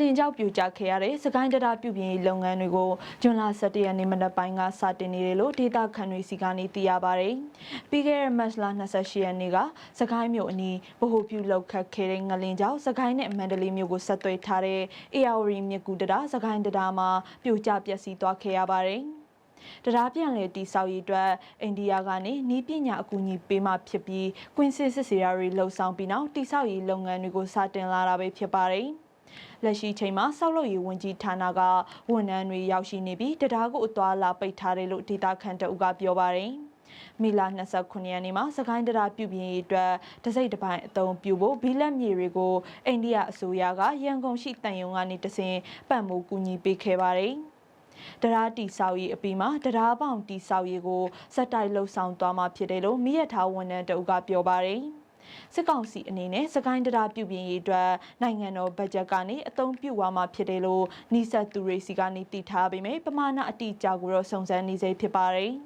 လင်ကြောက်ပြူကြခဲ့ရတဲ့စကိုင်းတရားပြုပြင်ရေးလုပ်ငန်းတွေကိုဂျွန်လ17ရက်နေ့မနက်ပိုင်းကစတင်နေတယ်လို့ဒေတာခန်တွေစီကနေသိရပါတယ်။ပြီးခဲ့တဲ့မတ်လ28ရက်နေ့ကစကိုင်းမြို့အနီးဗဟိုပြုလောက်ခတ်ခဲ့တဲ့ငလင်ကြောက်စကိုင်းနဲ့မန္တလေးမြို့ကိုဆက်သွယ်ထားတဲ့ AR မြစ်ကူတရားစကိုင်းတရားမှာပြိုကျပျက်စီးသွားခဲ့ရပါတယ်။တရားပြန်လေတိဆောက်ရေးအတွက်အိန္ဒိယကနေနီးပညာအကူအညီပေးမှဖြစ်ပြီးကွင်းစစ်စစ်စေရာတွေလှုပ်ဆောင်ပြီးနောက်တိဆောက်ရေးလုပ်ငန်းတွေကိုစတင်လာတာပဲဖြစ်ပါတယ်။ လက်ရှိချိန်မှာဆောက်လုပ်ရေးဝန်ကြီးဌာနကဝန်ထမ်းတွေရောက်ရှိနေပြီးတရားကိုအသွာလာပိတ်ထားတယ်လို့ဒေတာခန်တအုပ်ကပြောပါတယ်။မီလာ29ရက်နေ့မှာစကိုင်းတရားပြုပြင်ရေးအတွက်တစိမ့်တစ်ပိုင်းအသုံးပြုဖို့ဘီလက်မြေတွေကိုအိန္ဒိယအစိုးရကရန်ကုန်ရှိတန်ယုံကနေတဆင်ပတ်မိုးကူညီပေးခဲ့ပါတယ်။တရားတီဆောက်ရေးအပြီးမှာတရားပေါင်တီဆောက်ရေးကိုစက်တိုက်လှုပ်ဆောင်သွားမှာဖြစ်တယ်လို့မိရထားဝန်ထမ်းတအုပ်ကပြောပါတယ်။ စစ်ကောင်စီအနေနဲ့စကိုင်းတရားပြုပြင်ရေးအတွက်နိုင်ငံတော်ဘတ်ဂျက်ကနေအသုံးပြုသွားမှာဖြစ်တယ်လို့နှိဆက်သူတွေစီကနေတည်ထားပေမဲ့ပမာဏအတိအကျကိုတော့စုံစမ်းနေစေဖြစ်ပါတယ်။